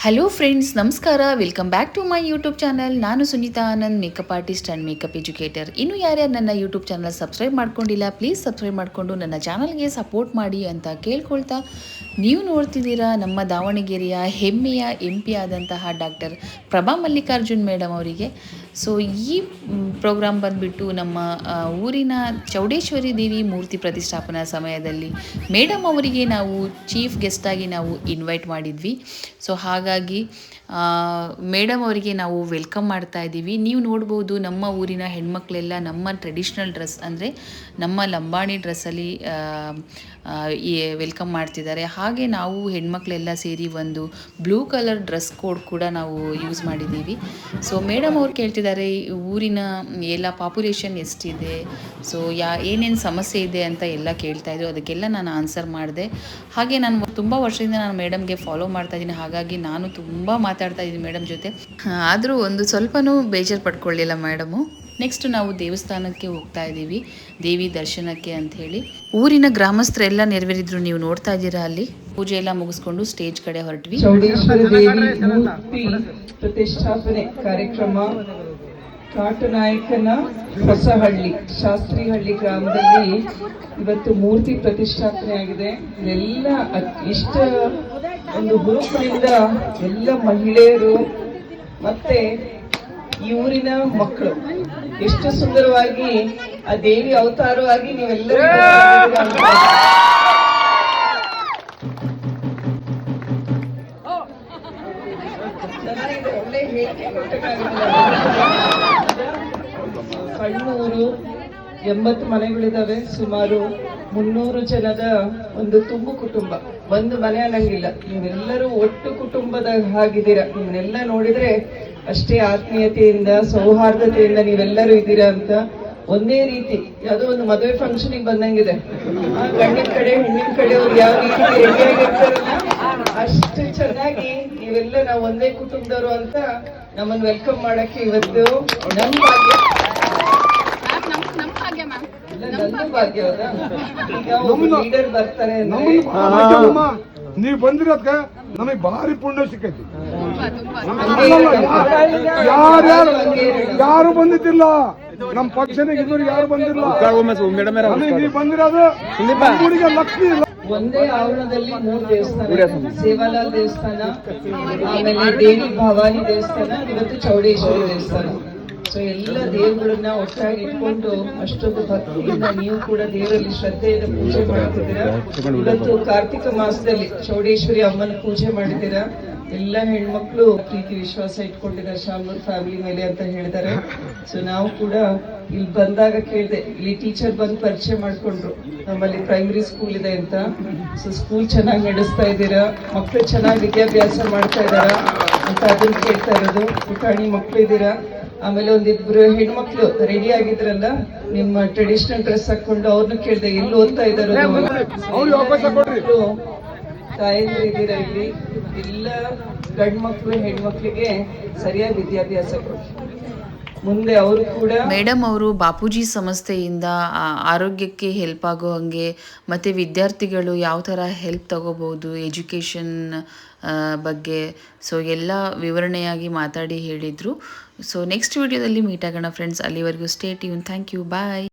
Hello friends ನಮಸ್ಕಾರ. Welcome back to my YouTube channel ನಾನು Sunita Anand makeup artist and makeup educator ಇನ್ನು ಯಾರ್ಯಾರು ನನ್ನ ಯೂಟ್ಯೂಬ್ ಚಾನಲ್ ಸಬ್ಸ್ಕ್ರೈಬ್ ಮಾಡ್ಕೊಂಡಿಲ್ಲ ಪ್ಲೀಸ್ ಸಬ್ಸ್ಕ್ರೈಬ್ ಮಾಡಿಕೊಂಡು ನನ್ನ ಚಾನಲ್ಗೆ ಸಪೋರ್ಟ್ ಮಾಡಿ ಅಂತ ಕೇಳ್ಕೊಳ್ತಾ ನೀವು ನೋಡ್ತಿದ್ದೀರಾ ನಮ್ಮ ದಾವಣಗೆರೆಯ ಹೆಮ್ಮೆಯ ಎಂ ಪಿ ಆದಂತಹ ಡಾಕ್ಟರ್ ಪ್ರಭಾ ಮಲ್ಲಿಕಾರ್ಜುನ್ ಮೇಡಮ್ ಅವರಿಗೆ. ಸೊ ಈ ಪ್ರೋಗ್ರಾಮ್ ಬಂದುಬಿಟ್ಟು ನಮ್ಮ ಊರಿನ ಚೌಡೇಶ್ವರಿ ದೇವಿ ಮೂರ್ತಿ ಪ್ರತಿಷ್ಠಾಪನಾ ಸಮಯದಲ್ಲಿ ಮೇಡಮ್ ಅವರಿಗೆ ನಾವು ಚೀಫ್ ಗೆಸ್ಟಾಗಿ ನಾವು ಇನ್ವೈಟ್ ಮಾಡಿದ್ವಿ. ಸೊ ಹಾಗಾಗಿ ಮೇಡಮ್ ಅವರಿಗೆ ನಾವು ವೆಲ್ಕಮ್ ಮಾಡ್ತಾ ಇದ್ದೀವಿ. ನೀವು ನೋಡ್ಬೋದು ನಮ್ಮ ಊರಿನ ಹೆಣ್ಮಕ್ಳೆಲ್ಲ ನಮ್ಮ ಟ್ರೆಡಿಷ್ನಲ್ ಡ್ರೆಸ್ ಅಂದರೆ ನಮ್ಮ ಲಂಬಾಣಿ ಡ್ರೆಸ್ಸಲ್ಲಿ ವೆಲ್ಕಮ್ ಮಾಡ್ತಿದ್ದಾರೆ. ಹಾಗೆ ನಾವು ಹೆಣ್ಮಕ್ಳೆಲ್ಲ ಸೇರಿ ಒಂದು ಬ್ಲೂ ಕಲರ್ ಡ್ರೆಸ್ ಕೋಡ್ ಕೂಡ ನಾವು ಯೂಸ್ ಮಾಡಿದ್ದೀವಿ. ಸೊ ಮೇಡಮ್ ಅವ್ರು ಕೇಳ್ತಿದ್ದಾರೆ ಊರಿನ ಎಲ್ಲ ಪಾಪ್ಯುಲೇಷನ್ ಎಷ್ಟಿದೆ? ಸೊ ಯಾ, ಏನೇನು ಸಮಸ್ಯೆ ಇದೆ ಅಂತ ಎಲ್ಲ ಕೇಳ್ತಾ ಇದ್ರು. ಅದಕ್ಕೆಲ್ಲ ನಾನು ಆನ್ಸರ್ ಮಾಡಿದೆ. ಹಾಗೆ ನಾನು ತುಂಬ ವರ್ಷದಿಂದ ನಾನು ಮೇಡಮ್ಗೆ ಫಾಲೋ ಮಾಡ್ತಾ ಇದ್ದೀನಿ. ಹಾಗಾಗಿ ನಾನು ತುಂಬ ಮಾತಾಡ್ತಾ ಇದ್ದೀನಿ ಮೇಡಮ್ ಜೊತೆ. ಆದರೂ ಒಂದು ಸ್ವಲ್ಪನೂ ಬೇಜಾರು ಪಡ್ಕೊಳ್ಳಿಲ್ಲ ಮೇಡಮು ನೆಕ್ಸ್ಟ್ ನಾವು ದೇವಸ್ಥಾನಕ್ಕೆ ಹೋಗ್ತಾ ಇದ್ದೀವಿ ದೇವಿ ದರ್ಶನಕ್ಕೆ ಅಂತ ಹೇಳಿ. ಊರಿನ ಗ್ರಾಮಸ್ಥರೆಲ್ಲ ನೆರವೇರಿದ್ರು ನೀವು ನೋಡ್ತಾ ಇದ್ದೀರಾ ಅಲ್ಲಿ? ಪೂಜೆ ಎಲ್ಲ ಮುಗಿಸ್ಕೊಂಡು ಸ್ಟೇಜ್ ಕಡೆ ಹೊರಟ್ವಿ. ಚೌಡೇಶ್ವರಿ ದೇವಿ ಮೂರ್ತಿ ಪ್ರತಿಷ್ಠಾಪನೆ ಕಾರ್ಯಕ್ರಮ ಕಾಟನಾಯಕನ ಹೊಸಹಳ್ಳಿ ಶಾಸ್ತ್ರಿಹಳ್ಳಿ ಗ್ರಾಮದಲ್ಲಿ ಇವತ್ತು ಮೂರ್ತಿ ಪ್ರತಿಷ್ಠಾಪನೆ ಆಗಿದೆ. ಎಲ್ಲ ಅತ್- ಇಷ್ಟ ಒಂದು ಗುರುಪಿನಿಂದ ಎಲ್ಲ ಮಹಿಳೆಯರು ಮತ್ತೆ ಈ ಊರಿನ ಮಕ್ಕಳು. ಎಷ್ಟು ಸುಂದರವಾಗಿ ಆ ದೇವಿ ಅವತಾರವಾಗಿ ನೀವೆಲ್ಲರೂ ಒಳ್ಳೆ. ಕಣ್ಣೂರು ಎಂಬತ್ತು ಮನೆಗಳಿದ್ದಾವೆ ಸುಮಾರು ಮುನ್ನೂರು ಜನದ ಒಂದು ತುಂಬು ಕುಟುಂಬ. ಒಂದು ಮನೆ ಅನ್ನಂಗಿಲ್ಲ. ನೀವೆಲ್ಲರೂ ಒಟ್ಟು ಕುಟುಂಬದ ಹಾಗಿದ್ದೀರಾ. ನಿಮ್ಮನ್ನೆಲ್ಲ ನೋಡಿದ್ರೆ ಅಷ್ಟೇ ಆತ್ಮೀಯತೆಯಿಂದ ಸೌಹಾರ್ದತೆಯಿಂದ ನೀವೆಲ್ಲರೂ ಇದ್ದೀರಾ ಅಂತ ಒಂದೇ ರೀತಿ ಯಾವುದೋ ಒಂದು ಮದುವೆ ಫಂಕ್ಷನಿಗೆ ಬಂದಂಗಿದೆ. ಆ ಗಂಡಿನ ಕಡೆ ಹೆಣ್ಣಿನ ಕಡೆ ಅವ್ರು ಯಾವ ರೀತಿ ಅಷ್ಟು ಚೆನ್ನಾಗಿ ನೀವೆಲ್ಲ ನಾವು ಒಂದೇ ಕುಟುಂಬದವರು ಅಂತ ನಮ್ಮನ್ನು ವೆಲ್ಕಮ್ ಮಾಡಕ್ಕೆ ಇವತ್ತು ನಮ್ಮ ಭಾಗ್ಯ. ನಂದು ಲೀಡರ್ ಬರ್ತಾರೆ ನೀವು ಬಂದಿರೋದ್ಕ ನಮಗೆ ಭಾರಿ ಪುಣ್ಯ ಸಿಕ್ಕೈತಿ. ಯಾರ್ಯಾರು ಯಾರು ಬಂದಿದ್ದಿಲ್ಲ? ನಮ್ಮ ಪಕ್ಷನಿಗೆ ಇದ್ರು ಯಾರು ಬಂದಿಲ್ಲ? ನೀವು ಬಂದಿರೋದು ಊರಿಗೆ ಲಕ್ಷ್ಮಿ ಇಲ್ಲ. ಒಂದೇ ಆವರಣದಲ್ಲಿ ಮೂರು ದೇವಸ್ಥಾನ. ಸೇವಾಲಾಲ್ ದೇವಸ್ಥಾನ ಆಮೇಲೆ ದೇವಿ ಭವಾನಿ ದೇವಸ್ಥಾನ ಇವತ್ತು ಚೌಡೇಶ್ವರಿ ದೇವಸ್ಥಾನ. ಸೊ ಎಲ್ಲ ದೇವಗಳನ್ನ ಒಟ್ಟಾಗಿ ಇಟ್ಕೊಂಡು ಅಷ್ಟೊಂದು ಭಕ್ತಿಯಿಂದ ನೀವು ಕೂಡ ದೇವರಲ್ಲಿ ಶ್ರದ್ಧೆಯಿಂದ ಪೂಜೆ ಮಾಡ್ತಿದ್ದೀರಾ. ಇವತ್ತು ಕಾರ್ತಿಕ ಮಾಸದಲ್ಲಿ ಚೌಡೇಶ್ವರಿ ಅಮ್ಮನ ಪೂಜೆ ಮಾಡಿದ್ದೀರಾ. ಎಲ್ಲ ಹೆಣ್ಮಕ್ಳು ಪ್ರೀತಿ ವಿಶ್ವಾಸ ಇಟ್ಕೊಂಡಿದ್ದಾರೆ. ಶಾಮೂರ್ ಫ್ಯಾಮಿಲಿ ಮೇಲೆ ಅಂತ ಹೇಳಿದ್ದಾರೆ ಸೊ ನಾವು ಕೂಡ ಇಲ್ಲಿ ಬಂದಾಗ ಕೇಳಿದೆ ಇಲ್ಲಿ ಟೀಚರ್ ಬಂದು ಪರಿಚಯ ಮಾಡ್ಕೊಂಡ್ರು. ನಮ್ಮಲ್ಲಿ ಪ್ರೈಮರಿ ಸ್ಕೂಲ್ ಇದೆ ಅಂತ. ಸೊ ಸ್ಕೂಲ್ ಚೆನ್ನಾಗಿ ನಡೆಸ್ತಾ ಇದ್ದೀರಾ? ಮಕ್ಕಳು ಚೆನ್ನಾಗಿ ವಿದ್ಯಾಭ್ಯಾಸ ಮಾಡ್ತಾ ಇದ್ದಾರಾ? ಅಂತ ಅದನ್ನ ಕೇಳ್ತಾ ಇರೋದು. ಪುಟಾಣಿ ಮಕ್ಕಳು ಇದ್ದೀರಾ? ಆಮೇಲೆ ಒಂದಿಬ್ರು ಹೆಣ್ಮಕ್ಳು ರೆಡಿ ಆಗಿದ್ರಲ್ಲ ನಿಮ್ಮ ಟ್ರೆಡಿಷನಲ್ ಡ್ರೆಸ್ ಹಾಕೊಂಡು ಅವ್ರನ್ನ ಕೇಳಿದೆ ಎಲ್ಲಿ ಓದ್ತಾ ಇದ್ದಾರೆ. ತಾಯಂದ್ರು ಇದ್ದೀರಾ ಇಲ್ಲಿ? ಎಲ್ಲ ಗಂಡ್ಮಕ್ಳು ಹೆಣ್ಮಕ್ಳಿಗೆ ಸರಿಯಾದ ವಿದ್ಯಾಭ್ಯಾಸ ಕೊಡಿ. ಮುಂದೆ ಅವರು ಕೂಡ ಮೇಡಮ್ ಅವರು ಬಾಪೂಜಿ ಸಂಸ್ಥೆಯಿಂದ ಆರೋಗ್ಯಕ್ಕೆ ಹೆಲ್ಪ್ ಆಗೋ ಹಂಗೆ, ಮತ್ತು ವಿದ್ಯಾರ್ಥಿಗಳು ಯಾವ ಥರ ಹೆಲ್ಪ್ ತಗೋಬೋದು ಎಜುಕೇಷನ್ ಬಗ್ಗೆ. ಸೊ ಎಲ್ಲ ವಿವರಣೆಯಾಗಿ ಮಾತಾಡಿ ಹೇಳಿದರು. ಸೊ ನೆಕ್ಸ್ಟ್ ವಿಡಿಯೋದಲ್ಲಿ ಮೀಟ್ ಆಗೋಣ ಫ್ರೆಂಡ್ಸ್ ಅಲ್ಲಿವರೆಗೂ stay tune thank you bye